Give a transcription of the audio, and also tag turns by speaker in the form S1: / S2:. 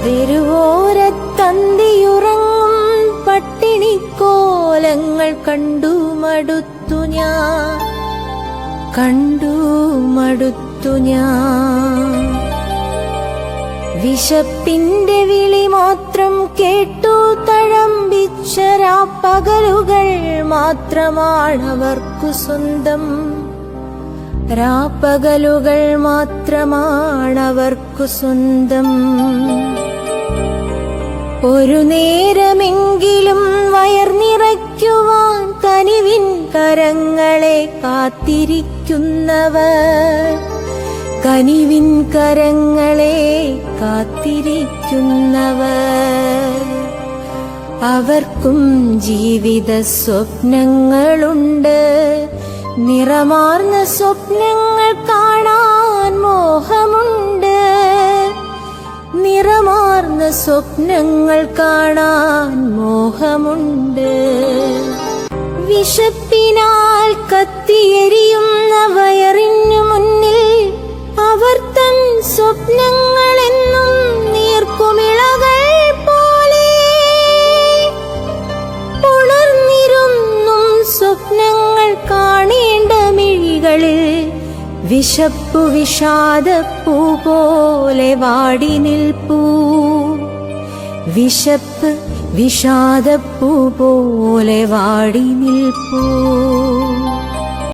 S1: പകലന്തിയുറങ്ങും പട്ടിണിക്കോലങ്ങൾ കണ്ടു മടുത്തു ഞാൻ. കണ്ടു മടുത്തു ഞാൻ. വിശപ്പിന്റെ വിളി മാത്രം കേട്ടു തഴമ്പിച്ചരാ പകലുകൾ മാത്രമാണവർക്കു സ്വന്തം. രാപ്പകലുകൾ മാത്രമാണവർക്കു സ്വന്തം. ഒരു നേരമെങ്കിലും വയർ നിറയ്ക്കുവാൻ കനിവിൻ കരങ്ങളെ കാത്തിരിക്കുന്നവർ. കനിവിൻ കരങ്ങളെ കാത്തിരിക്കുന്നവർ. അവർക്കും ജീവിത സ്വപ്നങ്ങളുണ്ട്. നിറമാർന്ന സ്വപ്നങ്ങൾ കാണാൻ നിറമാർന്ന സ്വപ്നങ്ങൾ കാണാൻ മോഹമുണ്ട്. വിശപ്പിനാൽ കത്തിയെരിയുന്ന വയറിനു മുന്നിൽ അവർ തൻ സ്വപ്നങ്ങളെന്നും നീർക്കുമിളകൾ പോലെ ഉണർന്നിരുന്നും സ്വപ്നങ്ങൾ കാണേണ്ട മിഴികളിൽ വിശപ്പു വിഷാദപ്പൂ പോലെ വാടി നിൽപ്പൂ. വിശപ്പ് വിഷാദപ്പൂ പോലെ വാടി നിൽപ്പൂ.